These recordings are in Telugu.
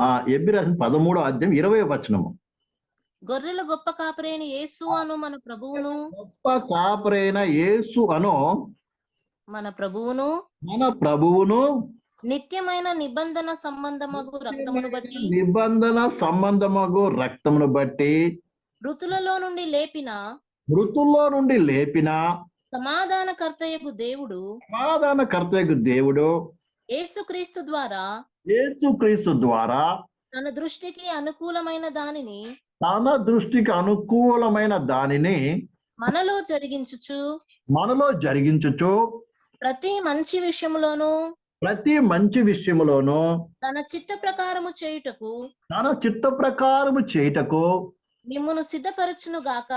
ఆ ఎబ్బి రాసిన పదమూడో అధ్యాయం ఇరవై వచనము. గొర్రెల గొప్ప కాపరైన యేసు అను మన ప్రభువును. గొప్ప కాపరైన యేసు అను మన ప్రభువును. మన ప్రభువును. నిత్యమైన నిబంధన సంబంధమగు రక్తమును బట్టి. నిబంధన సంబంధమగు రక్తమును బట్టి. మృతులలో నుండి లేపిన. మృతుల్లో నుండి లేపిన. సమాధానకర్తయకు దేవుడు. సమాధాన కర్తయ్యకు దేవుడు. యేసుక్రీస్తు ద్వారా యేసుక్రీస్తు ద్వారా తన దృష్టికి అనుకూలమైన దానిని తన దృష్టికి అనుకూలమైన దానిని మనలో జరిగించుచు మనలో జరిగించుచు ప్రతి మంచి విషయములోనూ ప్రతి మంచి విషయములోనూ తన చిత్త ప్రకారము చేయుటకు తన చిత్త ప్రకారము చేయుటకు మిమ్మును సిద్ధపరచును గాక.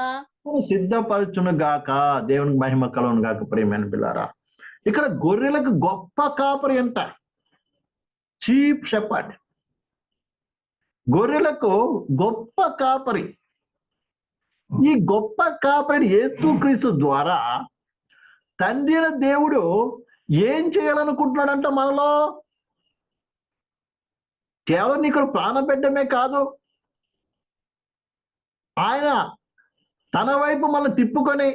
సిద్ధపరచును గాక. దేవునికి మహిమ కలుగును గాక ప్రియమైన పిల్లారా ఇక్కడ గొర్రెలకు గొప్ప కాపరి అంట. Chief shepherd. గొర్రెలకు గొప్ప కాపరి. ఈ గొప్ప కాపరి యేసుక్రీస్తు ద్వారా తండ్రి దేవుడు ఏం చేయాలనుకుంటున్నాడంట మనలో? కేవలం నీకు ప్రాణం పెట్టడమే కాదు. ఆయన తన వైపు మనం తిప్పుకొని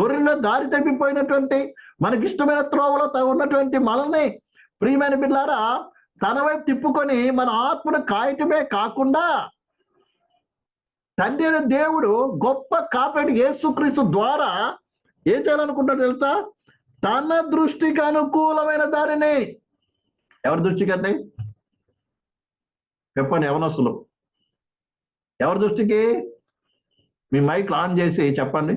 గొర్రెల దారి తప్పిపోయినటువంటి మనకిష్టమైన త్రోవలో ఉన్నటువంటి మనల్ని ప్రియమైన బిడ్డారా తన వైపు తిప్పుకొని మన ఆత్మను కాయటమే కాకుండా తండ్రి దేవుడు గొప్ప కాపాడి యేసుక్రీస్తు ద్వారా ఏం చేయాలనుకుంటాడు తెలుసా? తన దృష్టికి అనుకూలమైన దారిని. ఎవరి దృష్టికి అండి? చెప్పండి యవనస్తులు. ఎవరి దృష్టికి? మీ మైక్ ఆన్ చేసి చెప్పండి.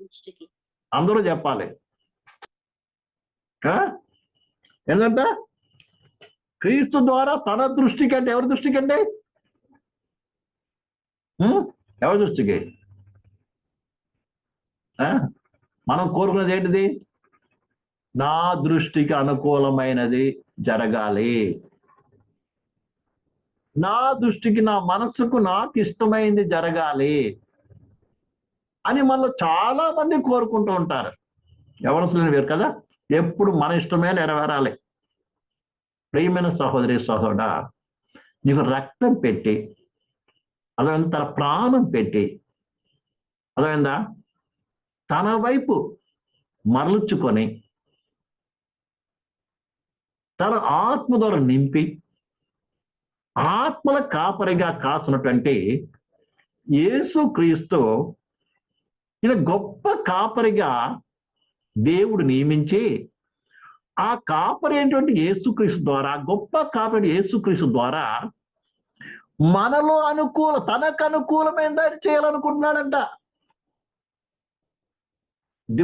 దృష్టికి. అందరూ చెప్పాలి? ఏంటంట క్రీస్తు ద్వారా తన దృష్టికి అంటే ఎవరి దృష్టికి అండి? ఎవరి దృష్టికి? ఆ? మనం కోరుకున్నది ఏంటిది? నా దృష్టికి అనుకూలమైనది జరగాలి. నా దృష్టికి నా మనసుకు నాకు ఇష్టమైంది జరగాలి అని మనలో చాలా మంది కోరుకుంటూ ఉంటారు. ఎవరు వేరు కదా? ఎప్పుడు మన ఇష్టమే నెరవేరాలి. ప్రియమైన సహోదరి సహోదరా నీకు రక్తం పెట్టి అదైంది తన ప్రాణం పెట్టి అదైందా తన వైపు మరలుచుకొని తన ఆత్మ ద్వారా నింపి ఆత్మల కాపరిగా కాసినటువంటి యేసు క్రీస్తు ఇలా గొప్ప కాపరిగా దేవుడు నియమించి ఆ కాపరి యేసుక్రీస్తు ద్వారా గొప్ప కాపరి యేసుక్రీస్తు ద్వారా మనలో అనుకూల తనకు అనుకూలమైన దాన్ని చేయాలనుకుంటున్నాడంట.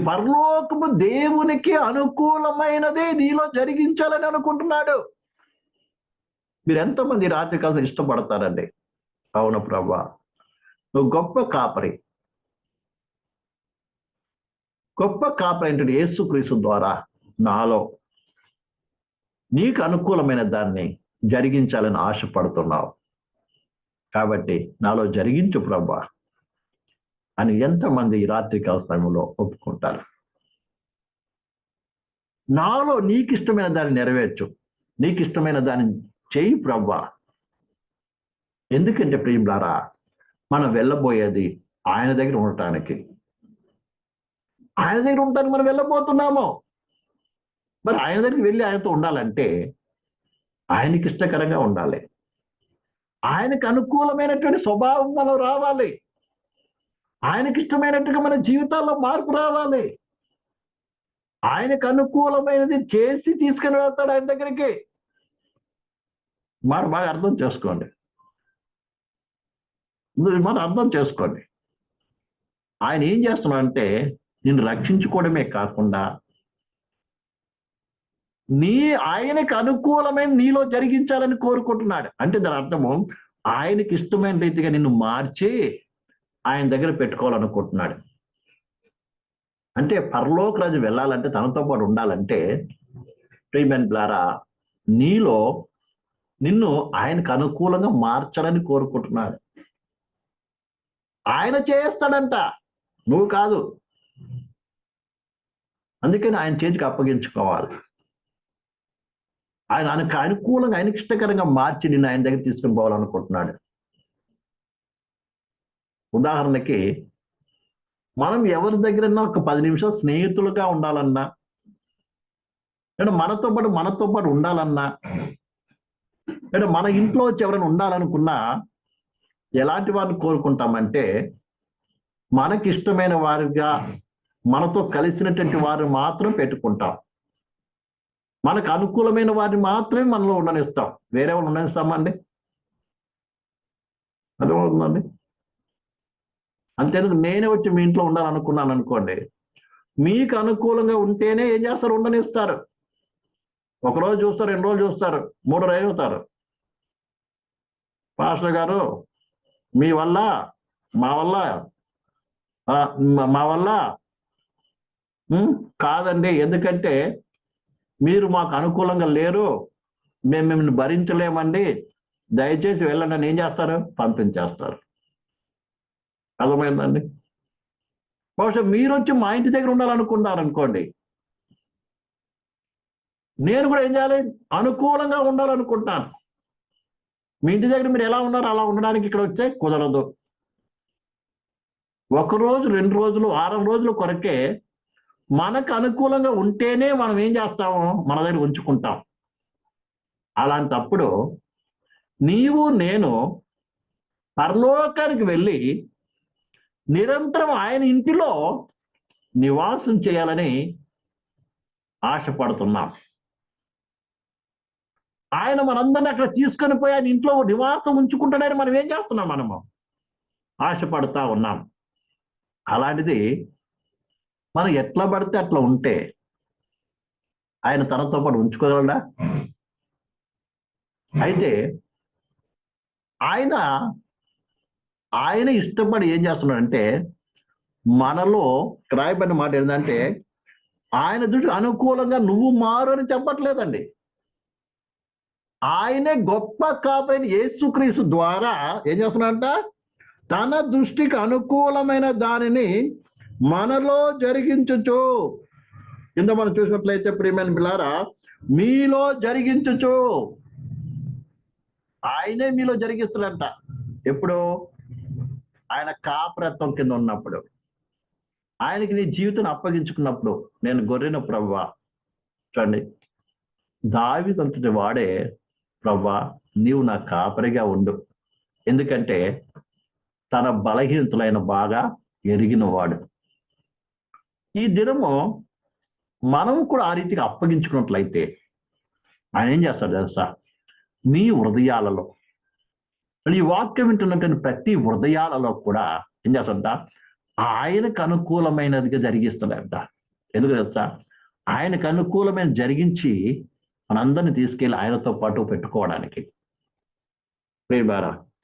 పరలోకము దేవునికి అనుకూలమైనదే నీలో జరిగించాలని అనుకుంటున్నాడు. మీరు ఎంతమంది రాత్రి కాలం ఇష్టపడతారండి? అవును ప్రభా. నువ్వు గొప్ప కాపరి. గొప్ప కాపరి ఏంటంటే యేసుక్రీస్తు ద్వారా నాలో నీకు అనుకూలమైన దాన్ని జరిగించాలని ఆశపడుతున్నావు. కాబట్టి నాలో జరిగించు ప్రభా అని ఎంతమంది ఈ రాత్రికాల సమయంలో ఒప్పుకుంటారు. నాలో నీకు ఇష్టమైన దాన్ని నెరవేర్చు. నీకు ఇష్టమైన దాన్ని చేయి ప్రభా. ఎందుకంటే ప్రియులారా మనం వెళ్ళబోయేది ఆయన దగ్గర ఉండటానికి. ఆయన దగ్గర ఉండటానికి మనం వెళ్ళబోతున్నాము. మరి ఆయన దగ్గరికి వెళ్ళి ఆయనతో ఉండాలంటే ఆయనకి ఇష్టకరంగా ఉండాలి. ఆయనకు అనుకూలమైనటువంటి స్వభావం మనం రావాలి. ఆయనకి ఇష్టమైనట్టుగా మన జీవితాల్లో మార్పు రావాలి. ఆయనకు అనుకూలమైనది చేసి తీసుకుని వెళ్తాడు ఆయన దగ్గరికి. మరి బాగా అర్థం చేసుకోండి. మనం అర్థం చేసుకోండి. ఆయన ఏం చేస్తున్నాడంటే నిన్ను రక్షించుకోవడమే కాకుండా నీ ఆయనకి అనుకూలమైన నీలో జరిగించాలని కోరుకుంటున్నాడు. అంటే దాని అర్థము ఆయనకి ఇష్టమైన రీతిగా నిన్ను మార్చి ఆయన దగ్గర పెట్టుకోవాలనుకుంటున్నాడు. అంటే పరలోక రాజు వెళ్ళాలంటే తనతో పాటు ఉండాలంటే ప్రీమెన్ ద్వారా నీలో నిన్ను ఆయనకు అనుకూలంగా మార్చాలని కోరుకుంటున్నాడు. ఆయన చేస్తాడంట. నువ్వు కాదు. అందుకని ఆయన చేతికి అప్పగించుకోవాలి. ఆయన ఆయనకు అనుకూలంగా ఆయనకి ఇష్టకరంగా మార్చి నిన్ను ఆయన దగ్గర తీసుకుని పోవాలనుకుంటున్నాడు. ఉదాహరణకి మనం ఎవరి దగ్గరన్నా ఒక పది నిమిషాలు స్నేహితులుగా ఉండాలన్నా లేదా మనతో పాటు మనతో పాటు ఉండాలన్నా లేదా మన ఇంట్లో వచ్చి ఎవరైనా ఉండాలనుకున్నా ఎలాంటి వారిని కోరుకుంటామంటే మనకి ఇష్టమైన వారిగా మనతో కలిసినటువంటి వారు మాత్రం పెట్టుకుంటాం. మనకు అనుకూలమైన వారిని మాత్రమే మనలో ఉండనిస్తాం. వేరే వాళ్ళు ఉండనిస్తామండి అర్థమవుతుందండి అంతేందుకు నేనే వచ్చి మీ ఇంట్లో ఉండాలనుకున్నాను అనుకోండి మీకు అనుకూలంగా ఉంటేనే ఏం చేస్తారు? ఉండనిస్తారు. ఒక రోజు చూస్తారు రెండు రోజులు చూస్తారు మూడు రోజులు అవుతారు పాస్టర్ గారు మీ వల్ల మా వల్ల మా- వల్ల కాదండి. ఎందుకంటే మీరు మాకు అనుకూలంగా లేరు మేము మిమ్మల్ని భరించలేమండి. దయచేసి వెళ్ళండి అని ఏం చేస్తారు? పంపించేస్తారు. అర్థమైందండి? బహుశా మీరు వచ్చి మా ఇంటి దగ్గర ఉండాలనుకున్నారు అనుకోండి నేను కూడా ఏం చేయాలి? అనుకూలంగా ఉండాలనుకుంటున్నాను. మీ ఇంటి దగ్గర మీరు ఎలా ఉన్నారో? అలా ఉండడానికి ఇక్కడ వచ్చే కుదరదు. ఒక రోజు రెండు రోజులు వారం రోజులు కొరకే మనకు అనుకూలంగా ఉంటేనే మనం ఏం చేస్తాము? మన దగ్గర ఉంచుకుంటాం. అలాంటప్పుడు నీవు నేను పరలోకానికి వెళ్ళి నిరంతరం ఆయన ఇంటిలో నివాసం చేయాలని ఆశపడుతున్నాం. ఆయన మనందరిని అక్కడ తీసుకొని పోయి ఆయన ఇంట్లో నివాసం ఉంచుకుంటాడని మనం ఏం చేస్తున్నాం మనము? ఆశపడతా ఉన్నాం. అలాంటిది మనం ఎట్లా పడితే అట్లా ఉంటే ఆయన తనతో పాటు ఉంచుకోగలడా? అయితే ఆయన ఆయన ఇష్టపడి ఏం చేస్తున్నాడంటే మనలో రాయబడిన మాట ఏంటంటే ఆయన దృష్టి అనుకూలంగా నువ్వు మారు అని చెప్పట్లేదండి. ఆయనే గొప్ప కాపైన యేసుక్రీస్తు ద్వారా ఏం చేస్తున్నాడంట? తన దృష్టికి అనుకూలమైన దానిని మనలో జరిగించుచు. కింద మనం చూసినట్లయితే ప్రియమైన పిల్లారా మీలో జరిగించుచు. ఆయనే మీలో జరిగిస్తాడంట. ఎప్పుడు? ఆయన కాపరత్వం కింద ఉన్నప్పుడు. ఆయనకి నీ జీవితం అప్పగించుకున్నప్పుడు నేను గొర్రెన ప్రవ్వా. చూడండి. దావితంతటి వాడే ప్రవ్వా నీవు నా కాపరిగా ఉండు. ఎందుకంటే తన బలహీనతలైన బాగా ఎరిగిన వాడు ఈ దినము మనం కూడా ఆ రీతిగా అప్పగించుకున్నట్లయితే ఆయన ఏం చేస్తాడు తెలుసా? మీ హృదయాలలో ఈ వాక్యం వింటున్నటువంటి ప్రతి హృదయాలలో కూడా ఏం చేస్తాడంట? ఆయనకు అనుకూలమైనదిగా జరిగిస్తాడంట. ఎందుకు తెలుసా? ఆయనకు అనుకూలమైన జరిగించి మనందరిని తీసుకెళ్ళి ఆయనతో పాటు పెట్టుకోవడానికి.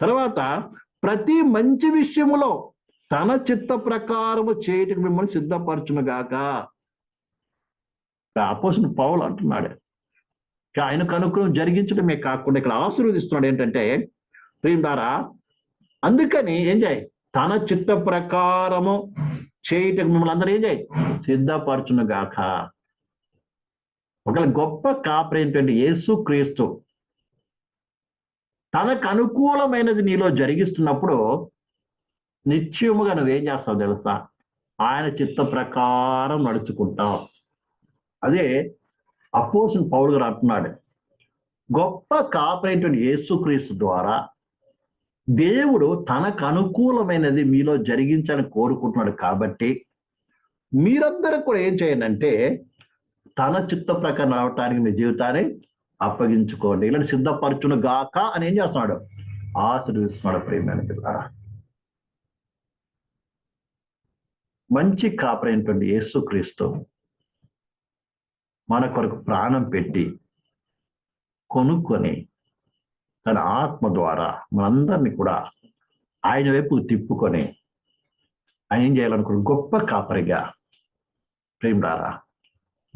తర్వాత ప్రతి మంచి విషయములో తన చిత్త ప్రకారము చేయటకు మిమ్మల్ని సిద్ధపరచునుగాక అపోసిన పౌలు అంటున్నాడు. ఆయనకు అనుకూలం జరిగించడమే కాకుండా ఇక్కడ ఆశీర్వదిస్తున్నాడు ఏంటంటే ద్వారా అందుకని ఏం చేయి? తన చిత్త ప్రకారము చేయటకు మిమ్మల్ని అందరూ ఏం చేయి? సిద్ధపరచునుగాక ఒక గొప్ప కాపరి ఏంటంటే యేసు క్రీస్తు తనకు అనుకూలమైనది నీలో జరిగిస్తున్నప్పుడు నిశ్చయముగా నువ్వేం చేస్తావు తెలుసా? ఆయన చిత్త ప్రకారం నడుచుకుంటావు. అదే అపోసిన పౌరుడు గారు అంటున్నాడు గొప్ప కాపరేటువంటి యేసుక్రీస్తు ద్వారా దేవుడు తనకు అనుకూలమైనది మీలో జరిగించాలని కోరుకుంటున్నాడు కాబట్టి మీరందరూ కూడా ఏం చేయండి అంటే తన చిత్త ప్రకారం రావటానికి మీ జీవితాన్ని అప్పగించుకోండి. ఇలాంటి సిద్ధపరచును గాక అని ఏం చేస్తున్నాడు? ఆశీర్వదిస్తున్నాడు ప్రేమైన ద్వారా మంచి కాపరైనటువంటి యేసుక్రీస్తు మన కొరకు ప్రాణం పెట్టి కొనుక్కొని తన ఆత్మ ద్వారా మనందరినీ కూడా ఆయన వైపు తిప్పుకొని ఆయన ఏం చేయాలనుకున్న గొప్ప కాపరిగా ప్రేమరారా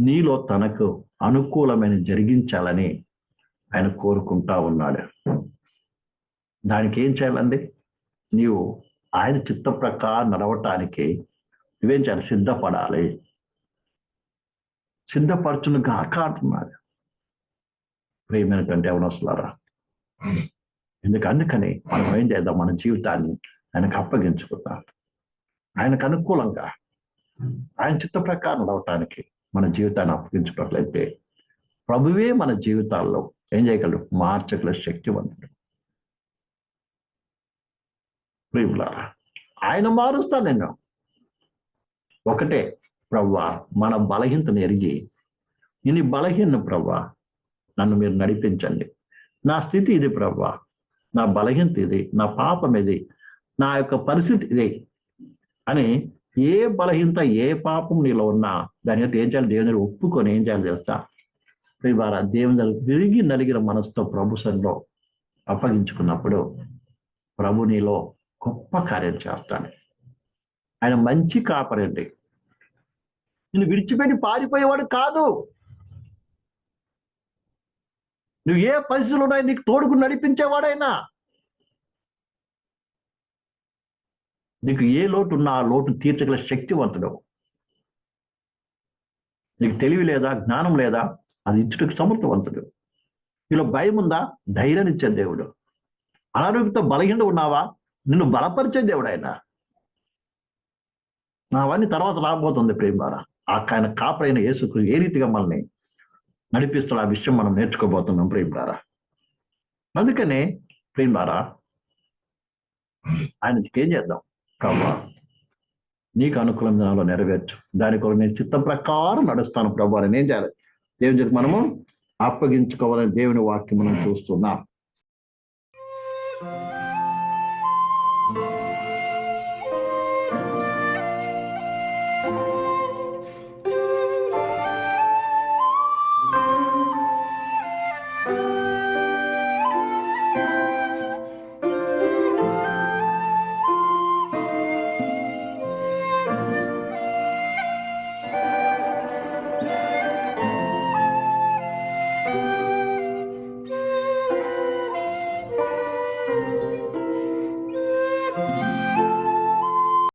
నీలో తనకు అనుకూలమైన జరిగించాలని ఆయన కోరుకుంటా ఉన్నాడు. దానికి ఏం చేయాలండి? నీవు ఆయన చిత్త ప్రకారం నడవటానికి ఇవేం చేయాలి? సిద్ధపడాలి. సిద్ధపరచును గాక అంటున్నాడు ప్రియమైనటువంటి అవనవసలారా ఎందుకు? అందుకని మనం ఏం చేద్దాం? మన జీవితాన్ని ఆయనకు అప్పగించుకుందాం. ఆయనకు అనుకూలంగా ఆయన చిత్త ప్రకారం అవటానికి మన జీవితాన్ని అప్పగించుకున్నట్లయితే ప్రభువే మన జీవితాల్లో ఏం చేయగలడు? మార్చగల శక్తివంతుడు. ప్రియులారా ఆయన మారుస్తా నేను. ఒకటే ప్రవ్వా మన బలహీనతను ఎరిగి నేను బలహీన ప్రవ్వా నన్ను మీరు నడిపించండి. నా స్థితి ఇది ప్రవ్వా నా బలహీనత ఇది నా పాపం ఇది నా యొక్క పరిస్థితి ఇది అని ఏ బలహీనత ఏ పాపం నీలో ఉన్నా దాని యొక్క ఏం చేయాలి? దేవుని ఒప్పుకొని ఏం చేయాలి తెలుసా? ప్రివారా దేవుని దగ్గర విరిగి నలిగిన మనసుతో ప్రభుత్వంలో అప్పగించుకున్నప్పుడు ప్రభు నీలో గొప్ప కార్యం చేస్తాడు. ఆయన మంచి కాపరండి నేను విడిచిపెట్టి పారిపోయేవాడు కాదు. నువ్వు ఏ పరిస్థితులు ఉన్నాయి నీకు తోడుకు నడిపించేవాడైనా. నీకు ఏ లోటు ఉన్నా ఆ లోటు తీర్చగల శక్తివంతుడు. నీకు తెలివి లేదా జ్ఞానం లేదా అది ఇచ్చుటకు సమర్థవంతుడు. నీలో భయం ఉందా? ధైర్యాన్ని ఇచ్చే దేవుడు. అనారోగ్యంతో బలహీన ఉన్నావా? నిన్ను బలపరిచే దేవుడు ఆయన అవన్నీ తర్వాత రాబోతుంది ప్రేమారా ఆ ఆయన కాపరైన యేసుకు ఏ రీతిగా మనల్ని నడిపిస్తాడు ఆ విషయం మనం నేర్చుకోబోతున్నాం ప్రేమారా అందుకనే ప్రేమారా ఆయన ఏం చేద్దాం? కావా నీకు అనుకూలంగా దానిలో నెరవేర్చు. దాని కొరకు నేను చిత్తం ప్రకారం నడుస్తాను ప్రభు అని ఏం చేయాలి? దేవుని చెప్పి మనము అప్పగించుకోవాలని దేవుని వాక్యం మనం చూస్తున్నాం.